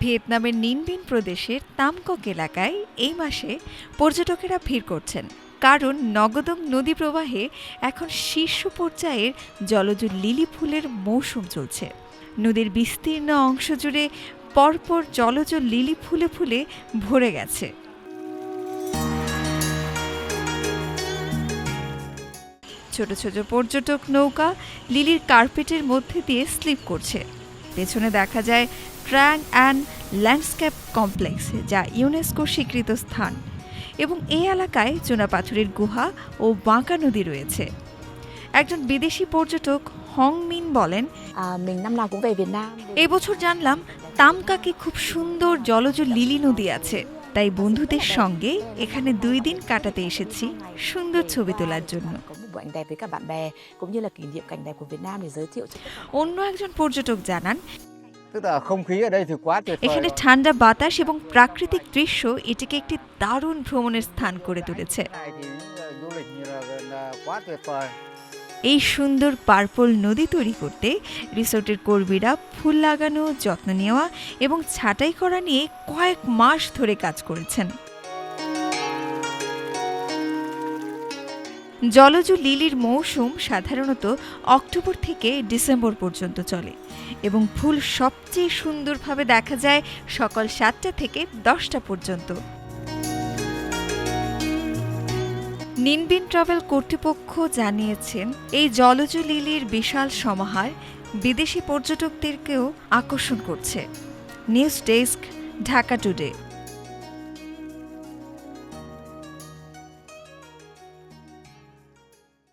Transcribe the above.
ভিয়েতনামের নিনবিন প্রদেশের তামকক এলাকায় এই মাসে পর্যটকেরা ভিড় করছেন। কারণ নগদং নদী প্রবাহে এখন শীর্ষ পর্যায়ের জলজ লিলি ফুলের মৌসুম চলছে। নদীর বিস্তীর্ণ অংশ জুড়ে পরপর জলজ লিলি ফুলে ফুলে ভরে গেছে। ছোট ছোট পর্যটক নৌকা লিলির কার্পেটের মধ্যে দিয়ে স্লিপ করছে। পেছনে দেখা যায় ট্র্যাং অ্যান্ড ল্যান্ডস্কেপ কমপ্লেক্স যা ইউনেস্কো স্বীকৃত স্থান। এবং এই এলাকায় চুনাপাথরের গুহা ও বাঁকা নদী রয়েছে। একজন বিদেশি পর্যটক হং মিন বলেন এবছর জানলাম তামকাকে খুব সুন্দর জলজ লিলি নদী আছে। তাই বন্ধুদের সঙ্গে এখানে দুই দিন কাটাতে এসেছি সুন্দর ছবি তোলার জন্য। অন্য একজন পর্যটক জানান tức là không khí ở đây thì quá tuyệt vời এখানে ঠান্ডা বাতাস এবং প্রাকৃতিক দৃশ্য এটিকে একটি দারুণ ভ্রমণের স্থান করে তুলেছে। এই সুন্দর পার্পল নদী তৈরি করতে রিসোর্টের কর্মীরা ফুল লাগানো যত্ন নেওয়া এবং ছাঁটাই করা নিয়ে কয়েক মাস ধরে কাজ করেছেন। জলজ লিলির মৌসুম সাধারণত অক্টোবর থেকে ডিসেম্বর পর্যন্ত চলে এবং ফুল সবচেয়ে সুন্দরভাবে দেখা যায় সকাল সাতটা থেকে দশটা পর্যন্ত। নিনবিন ট্রাভেল কর্তৃপক্ষ জানিয়েছেন, এই জলজ লিলির বিশাল সমাহার বিদেশি পর্যটকদেরকেও আকর্ষণ করছে। News desk, Dhaka today.